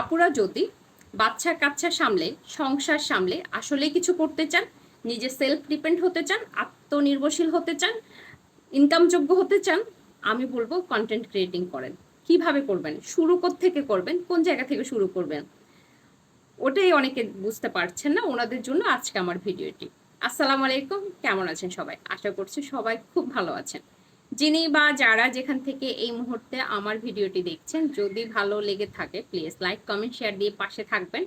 আপুরা যদি বাচ্চা কাচ্চা সামলে, সংসার সামলে, আসলে কিছু করতে চান নিজে সেলফ ডিপেন্ড হতে চান, আত্মনির্ভরশীল হতে চান ইনকামযোগ্য হতে চান, আমি বলব কন্টেন্ট ক্রিয়েটিং করেন। কীভাবে করবেন? শুরু থেকে করবেন? কোন জায়গা থেকে শুরু করবেন? ওটাই অনেকে বুঝতে পারছেন না, ওনাদের জন্য আজকে আমার ভিডিওটি আসসালামু আলাইকুম, কেমন আছেন সবাই? আশা করছি সবাই খুব ভালো আছেন। যিনি বা যারা যেখান থেকে এই মুহূর্তে আমার ভিডিওটি দেখছেন, যদি ভালো লেগে থাকে প্লিজ লাইক কমেন্ট শেয়ার দিয়ে পাশে থাকবেন।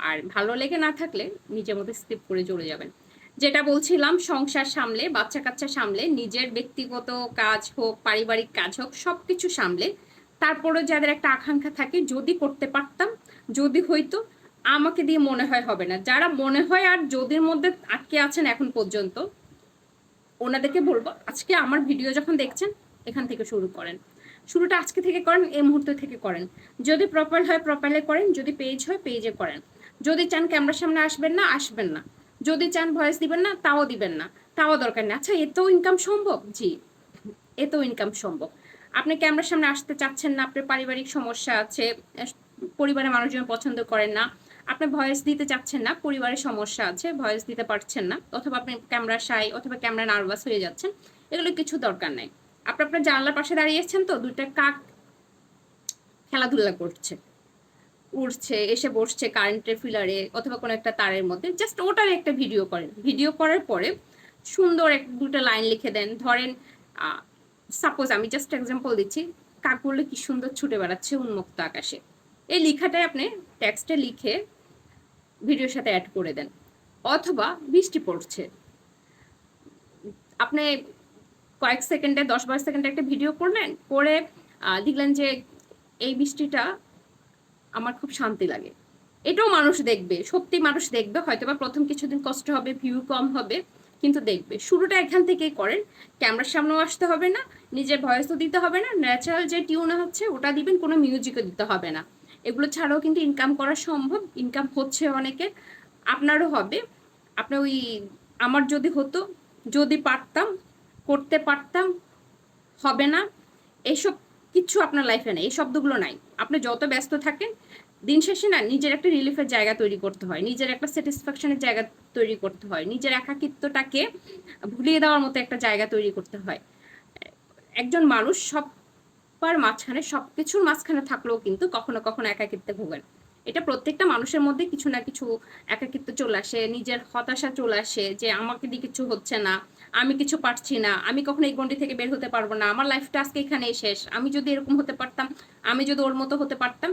আর ভালো লেগে না থাকলে নিজের মতো স্কিপ করে চলে যাবেন। যেটা বলছিলাম, সংসার সামলে বাচ্চা কাচ্চা সামলে, নিজের ব্যক্তিগত কাজ হোক, পারিবারিক কাজ হোক সব কিছু সামলে তারপরে যাদের একটা আকাঙ্ক্ষা থাকে, যদি করতে পারতাম, যদি হইতো, আমাকে দিয়ে মনে হয় হবে না। যারা মনে হয় আর যদির মধ্যে আটকে আছেন এখন পর্যন্ত ওনাদেরকে বলব, আজকে আমার ভিডিও যখন দেখছেন, এখান থেকে শুরু করেন। শুরুটা আজকে থেকে করেন, এই মুহূর্তে থেকে করেন। যদি প্রপার হয় প্রপারলি করেন, যদি পেজ হয় পেজে করেন। যদি চান ক্যামেরার সামনে আসবেন না আসবেন না। যদি চান ভয়েস দিবেন না, তাও দিবেন না। তাও দরকার নেই। আচ্ছা এতেও ইনকাম সম্ভব? জি, এতেও ইনকাম সম্ভব। আপনি ক্যামেরার সামনে আসতে চাচ্ছেন না, আপনার পারিবারিক সমস্যা আছে, পরিবারের মানুষজন পছন্দ করেন না আপনি ভয়েস দিতে চাচ্ছেন না, পরিবারের সমস্যা আছে ভয়েস দিতে পারছেন না, অথবা আপনি ক্যামেরা সাই অথবা ক্যামেরা নার্ভাস হয়ে যাচ্ছেন, এগুলো কিছু দরকার নাই। আপনি আপনার জানলার পাশে দাঁড়িয়েছেন তো, দুইটা কাক খেলাধুলা করছে, উড়ছে, এসে বসছে কারেন্টের ফিলারে অথবা কোনো একটা তারের মধ্যে জাস্ট ওটার একটা ভিডিও করেন। ভিডিও করার পরে সুন্দর এক দুটো লাইন লিখে দেন। ধরেন সাপোজ আমি জাস্ট এক্সাম্পল দিচ্ছি, কাকগুলো কি সুন্দর ছুটে বেড়াচ্ছে উন্মুক্ত আকাশে। এই লেখাটাই আপনি টেক্সটে লিখে ভিডিওর সাথে অ্যাড করে দেন। অথবা বৃষ্টি পড়ছে। আপনি কয়েক সেকেন্ডে, দশ বারো সেকেন্ডে একটা ভিডিও করলেন, করে দেখলেন যে এই বৃষ্টিটা আমার খুব শান্তি লাগে। এটাও মানুষ দেখবে, সত্যি মানুষ দেখবে হয়তো বা প্রথম কিছুদিন কষ্ট হবে ভিউ কম হবে, কিন্তু দেখবে। শুরুটা এখান থেকেই করেন, ক্যামেরার সামনেও আসতে হবে না, নিজের ভয়েসও দিতে হবে না ন্যাচারাল যে টিউন হচ্ছে, ওটা দিবেন, কোনো মিউজিকও দিতে হবে না। এগুলো ছাড়াও কিন্তু ইনকাম করা সম্ভব ইনকাম হচ্ছে অনেকের আপনারও হবে। আপনার ওই আমার যদি হতো, যদি পারতাম, করতে পারতাম, হবে না। এইসব কিচ্ছু আপনার লাইফে নেই, এই শব্দগুলো নাই। আপনি যত ব্যস্ত থাকেন, দিন শেষে না নিজের একটা রিলিফের জায়গা তৈরি করতে হয়, নিজের একটা স্যাটিসফ্যাকশনের জায়গা তৈরি করতে হয়, নিজের একাকিত্বটাকে ভুলিয়ে দেওয়ার মতো একটা জায়গা তৈরি করতে হয়। একজন মানুষ সব সবার মাঝখানে সব কিছুর মাঝখানে থাকলেও কিন্তু কখনো কখনো একাকিত্বে ভোগেন। এটা প্রত্যেকটা মানুষের মধ্যে কিছু না কিছু একাকিত্ব চলে আসে, নিজের হতাশা চলে আসে যে আমাকে দিয়ে কিছু হচ্ছে না, আমি কিছু পারছি না, আমি কখনো এই গন্ডি থেকে বের হতে পারব না, আমার লাইফটা আজকে এখানেই শেষ, আমি যদি এরকম হতে পারতাম, আমি যদি ওর মতো হতে পারতাম,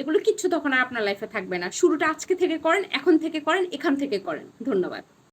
এগুলো কিচ্ছু তখন আর আপনার লাইফে থাকবে না। শুরুটা আজকে থেকে করেন, এখন থেকে করেন, এখান থেকে করেন। ধন্যবাদ।